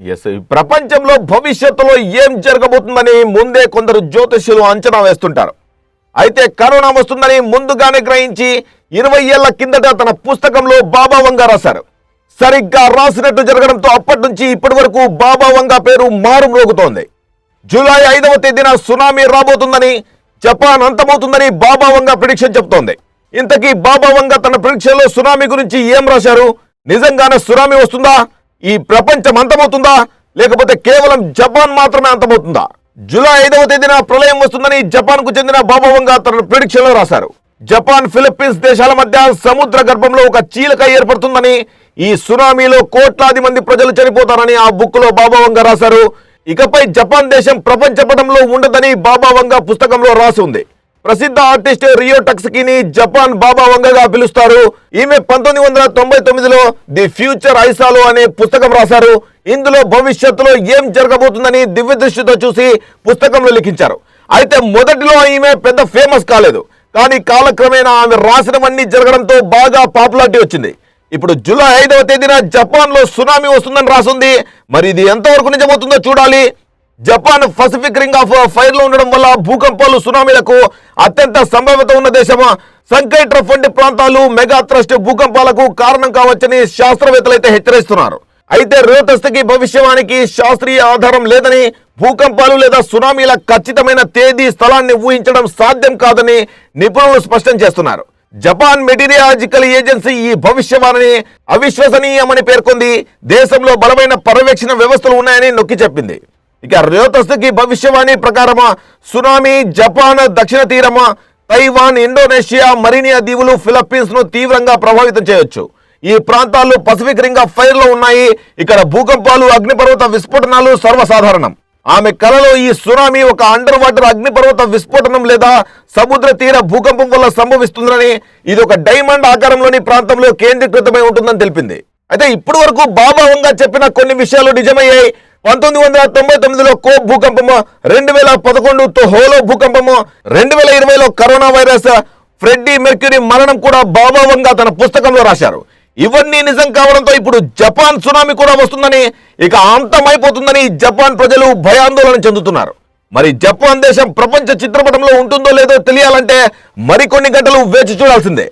Yes ఈ ప్రపంచంలో భవిష్యత్తులో ఏం జరగబోతుందని ముందే కొందరు జ్యోతిష్యులు అంచనా వేస్తుంటారు. అయితే కరోనా వస్తుందని ముందుగానే గ్రహించి ఇరవై ఏళ్ళ కిందట తన పుస్తకంలో బాబా వంగ రాశారు. సరిగ్గా రాసినట్టు జరగడంతో అప్పటి నుంచి ఇప్పటి వరకు బాబా వంగ పేరు మారు మ్రోగుతోంది. జూలై ఐదవ తేదీన సునామీ రాబోతుందని జపాన్ అంతమవుతుందని బాబా వంగ ప్రిడిక్షన్ చెప్తోంది. ఇంతకీ బాబా వంగ తన ప్రిడిక్షన్లో సునామీ గురించి ఏం రాశారు? నిజంగానే సునామీ వస్తుందా? ఈ ప్రపంచం అంతమవుతుందా? లేకపోతే కేవలం జపాన్ మాత్రమే అంతమవుతుందా? జూలై ఐదవ తేదీన ప్రళయం వస్తుందని జపాన్కు చెందిన బాబా తన ప్రిడిక్షన్లో రాశారు. జపాన్ ఫిలిప్పీన్స్ దేశాల మధ్య సముద్ర గర్భంలో ఒక చీలక ఏర్పడుతుందని ఈ సునామీలో కోట్లాది మంది ప్రజలు చనిపోతారని ఆ బుక్లో బాబావంగా రాశారు. ఇకపై జపాన్ దేశం ప్రపంచ పటంలో ఉండదని బాబావంగా పుస్తకంలో రాసి ఉంది. ప్రసిద్ధ ఆర్టిస్ట్ రియో టక్స్కీని జపాన్ బాబా వంగగా పిలుస్తారు. ఈమె పంతొమ్మిది వందల తొంభై తొమ్మిదిలో ది ఫ్యూచర్ ఐసాలో అనే పుస్తకం రాశారు. ఇందులో భవిష్యత్తులో ఏం జరగబోతుందని దివ్య దృష్టితో చూసి పుస్తకంలో లిఖించారు. అయితే మొదటిలో ఈమె పెద్ద ఫేమస్ కాలేదు. కానీ కాలక్రమేణా ఆమె రాసినవన్నీ జరగడంతో బాగా పాపులారిటీ వచ్చింది. ఇప్పుడు జూలై ఐదవ తేదీన జపాన్లో సునామీ వస్తుందని రాసుంది. మరి ఇది ఎంతవరకు నిజమవుతుందో చూడాలి. జపాన్ పసిఫిక్ రింగ్ ఆఫ్ ఫైర్లో ఉండడం వల్ల భూకంపాలు సునామీలకు అత్యంత సంభావ్యత ఉన్న దేశమా? సంకై ట్రఫ్ వంటి ప్రాంతాలు మెగా థ్రస్ట్ భూకంపాలకు కారణం కావచ్చని శాస్త్రవేత్తలు అయితే హెచ్చరిస్తున్నారు. అయితే రేతస్థకి భవిష్యవాణికి శాస్త్రీయ ఆధారం లేదని భూకంపాలు లేదా సునామీల ఖచ్చితమైన తేదీ స్థలాన్ని ఊహించడం సాధ్యం కాదని నిపుణులు స్పష్టం చేస్తున్నారు. జపాన్ మెటీరియాలజికల్ ఏజెన్సీ ఈ భవిష్యవాణిని అవిశ్వసనీయమని పేర్కొంది. దేశంలో బలమైన పర్యవేక్షణ వ్యవస్థలు ఉన్నాయని నొక్కి చెప్పింది. ఇక రేతస్థకి భవిష్యవాణి ప్రకారమా? సునామీ జపాన్ దక్షిణ తీరమా? తైవాన్ ఇండోనేషియా మరీనియా దీవులు ఫిలిప్పీన్స్ను తీవ్రంగా ప్రభావితం చేయొచ్చు. ఈ ప్రాంతాలు పసిఫిక్ రింగ్ ఆఫ్ ఫైర్లో ఉన్నాయి. ఇక్కడ భూకంపాలు అగ్నిపర్వత విస్ఫోటనాలు సర్వసాధారణం. ఆమె కలలో ఈ సునామీ ఒక అండర్ వాటర్ అగ్నిపర్వత విస్ఫోటనం లేదా సముద్ర తీర భూకంపం వల్ల సంభవిస్తుందని ఇది ఒక డైమండ్ ఆకారంలోని ప్రాంతంలో కేంద్రీకృతమై ఉంటుందని తెలిపింది. అయితే ఇప్పటి వరకు చెప్పిన కొన్ని విషయాలు నిజమయ్యాయి. పంతొమ్మిది వందల తొంభై తొమ్మిదిలో కో భూకంపము రెండు వేల పదకొండు హోలో భూకంపము రెండు వేల ఇరవైలో కరోనా వైరస్ ఫ్రెడ్డీ మెర్క్యూరీ మరణం కూడా బాబా తన పుస్తకంలో రాశారు. ఇవన్నీ నిజం కావడంతో ఇప్పుడు జపాన్ సునామీ కూడా వస్తుందని ఇక అంతమైపోతుందని జపాన్ ప్రజలు భయాందోళన చెందుతున్నారు. మరి జపాన్ దేశం ప్రపంచ చిత్రపటంలో ఉంటుందో లేదో తెలియాలంటే మరికొన్ని గంటలు వేచి చూడాల్సిందే.